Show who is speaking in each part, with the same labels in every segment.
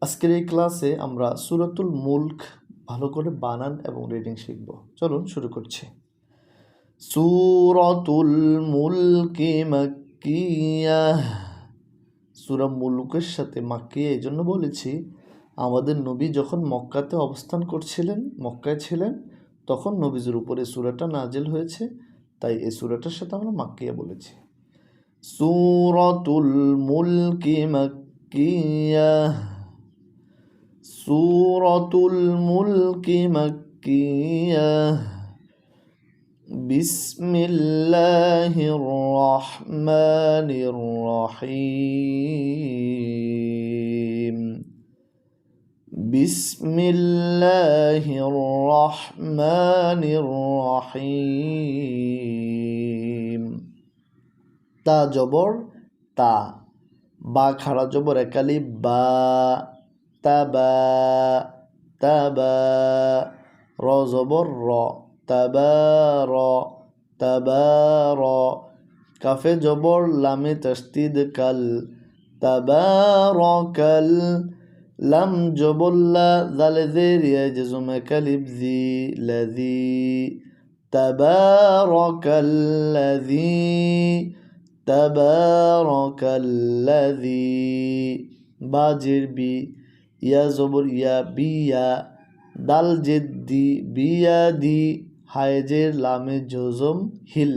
Speaker 1: আজকের এই ক্লাসে আমরা সুরাতুল মুল্ক ভালো করে বানান এবং রিডিং শিখব। চলুন শুরু করছি। সুরাতুল মুলকি মাক্কিয়া। সুরা মুলুকের সাথে মাক্কিয়া এই জন্য বলেছি, আমাদের নবী যখন মক্কাতে অবস্থান করছিলেন, মক্কায় ছিলেন, তখন নবীজের উপরে সুরাটা নাজিল হয়েছে, তাই এই সুরাটার সাথে আমরা মাক্কিয়া বলেছি। সুরাতুল মুলকি মাক্কিয়া। সুরাতুল মুলকি মাক্কিয়া। বিসমিল্লাহির রহমানির রহিম। বিসমিল্লাহির রহমানির রহিম। তা জবর, তা। বা খাড়া জবর একালি বা। তাবা তাবা র জবর র তাবা র তাবা র কাফে জবর লামে তস্তিদ কাল তাবা র কাল লাম জবল্লা দালে জের ইয়াজজুমে কালিব জি লাজি تبارك الذي تبارك الذي বাজের বি ইয়া জবর ইয়া বিয়া দাল জেদ্দি বিয়া দি হায়জের লামে জজম হিল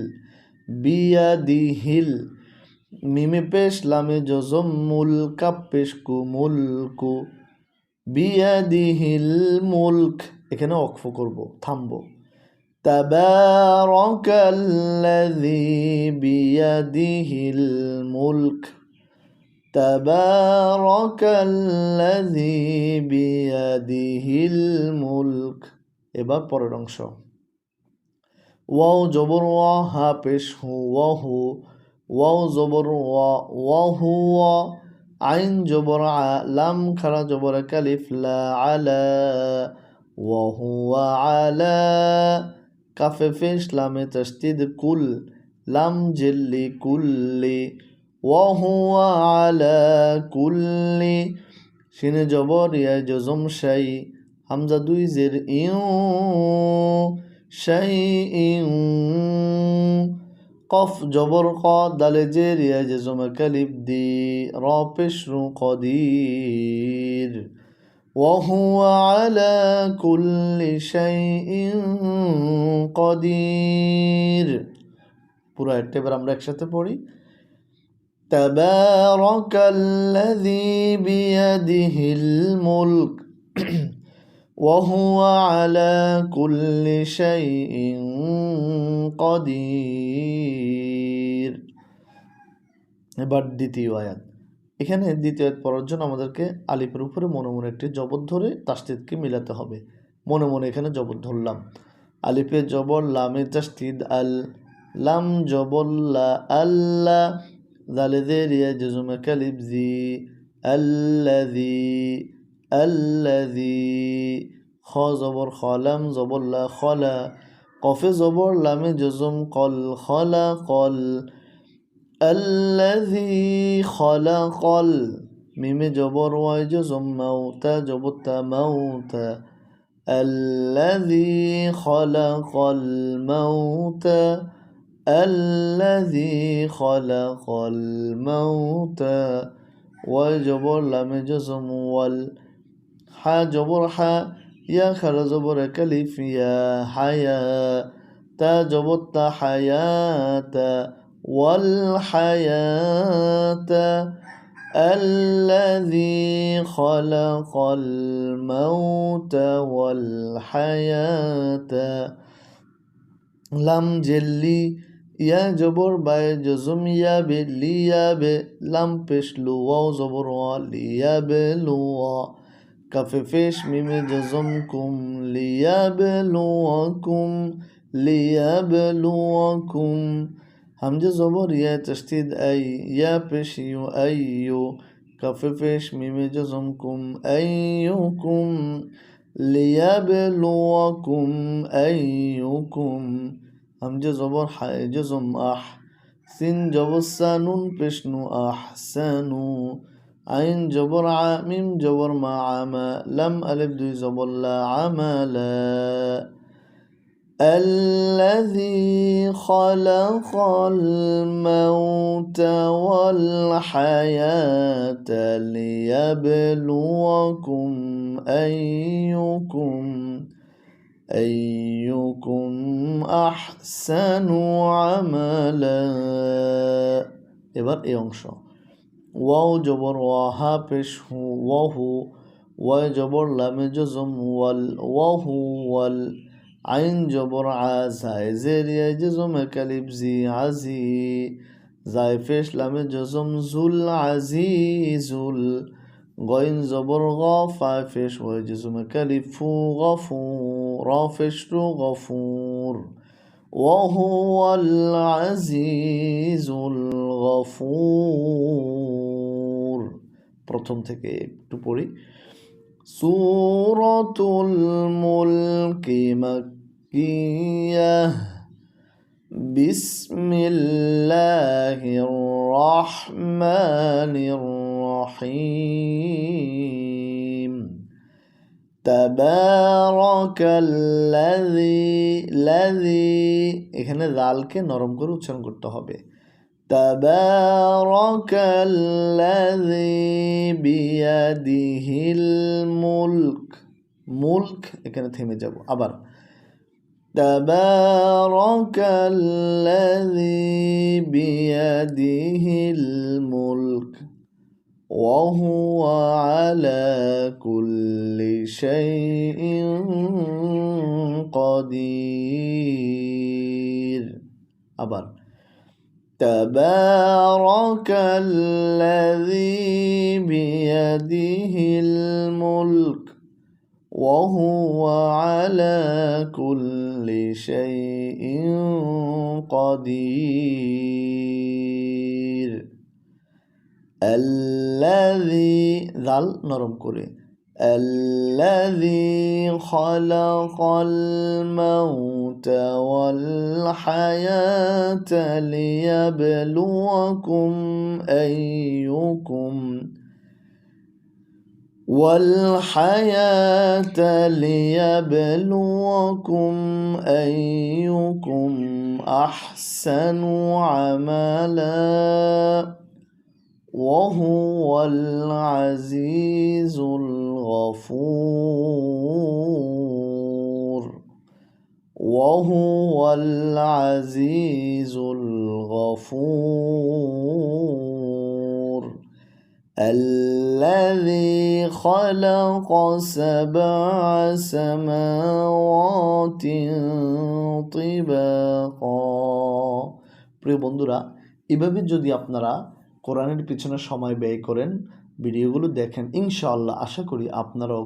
Speaker 1: বিয়া দি হিল মিমে পেশ লামে জজম মুল কাপ পেশ কু মুলকু বিয়া দি হিল মুলক এখানে অক্ফ করব থামবো تبارك الذي بيده الملك تبارك الذي بيده الملك এবার পরের অংশ ওয়াও জবর ওয়া হা পেশ হু ওয়াহু ওয়াও জবর ওয়া ওয়াহু ওয়া আইন জবর আ লাম খারা জবর কালিফ লা আলা ওয়াহুয়া আলা কাফে ফেশ লামে তস্তিদ কুল লাম জিল্লি কুল্লি ওয়াহুয়া আলা কুল্লি সিনে জবর ইয়া জজম শাই হামজা দুই জের ইউ শাই ইউ কফ জবর ক দালে জের ইয়া জজম কালিব দি র পেশরু কদির وهو على كل شيء قدير পুরো একটা এবার আমরা একসাথে পড়ি تبارك الذي بيده الملك وهو على كل شيء قدير এবার দ্বিতীয় আয়াত এখানে দ্বিতীয় আয়াত পড়ার জন্য আমাদেরকে আলিফের উপরে মনে মনে একটি জবর ধরে তাস্তিদকে মিলাতে হবে মনে মনে এখানে জবর ধরলাম আলিফে জবর লামে তাস্তিদ আল লাম জবল্লা আল্লাহ ذال ذير يجزم كلب ذي الذي الذي خا زبر خالم زبر لا خلا قاف زبر لام جزم قل خلا قل الذي خلق ال ميم جبر واي جزم موتا جبت موتا الذي خلق الموت الذي خلق الموت وجبر لام جزم والح جبر ح يا خر جبر كلف يا حياة تا حياة والحياة. الذي خلق الموت والحياة. لم جلي يا جبر باي جزم يا بي لي يا بي لم بيش لوا زبر وا لي يا بي كف فيش ميم جزمكم لي يا بي لواكم لي يا بي لواكم همجة زبر يا تشتيد أي يا بيش يو أيو كف فيش ميم جزمكم أيكم ليبلوكم أيكم همجة زبر حاجة زم أح. سين جبر سانون بشنو أحسانو عين جبر ع ميم جبر مع عما لم ألف دو زبر لا عملا الذي خلق الموت والحياة ليبلوكم أيكم. أيكم أحسن عملا এবার এই অংশ ওয়াও জবর ওয়াহা পেশ হু ওয়াহু ওয়াই জবর লামে জজম ওয়াল ওয়াহু ওয়াল আইন জবর আজায় জেরিয়ায় জজম কালিব জি আজি জায় পেশ লামে জজম জুল আজিজুল গইন জবর গ ফায় পেশ ওয়াই জজম কালিব ফু গফু র পেশ রু গফুর وهو العزيز الغفور প্রথম থেকে একটু পড়ি সূরাতুল মুলকি মাক্কিয়াহ বিসমিল্লাহির রহমানির রহিম তাবারাকাল্লাযী লাযী এখানে লালকে নরম করে উচ্চারণ করতে হবে তাবারাকাল্লাযী বিয়াদিহিল মুলক মুলক এখানে থেমে যাব আবার তাবারাকাল্লাযী বিয়াদিহিল মুলক وهو على كل شيء قدير আবার تبارك الذي بيده الملك وهو على كل شيء قدير الذي ذل নরম করে الذي خلق الموت والحياة ليبلوكم أيكم والحياة ليبلوكم أيكم أحسن عملاً وهو العزيز الغفور وهو العزيز الغفور الذي خلق سبع سماوات طباقا প্রিয় বন্ধুরা এভাবে যদি আপনারা কোরআনের পিছনে সময় ব্যয় করেন ভিডিওগুলো দেখেন ইনশাআল্লাহ আশা করি আপনারাও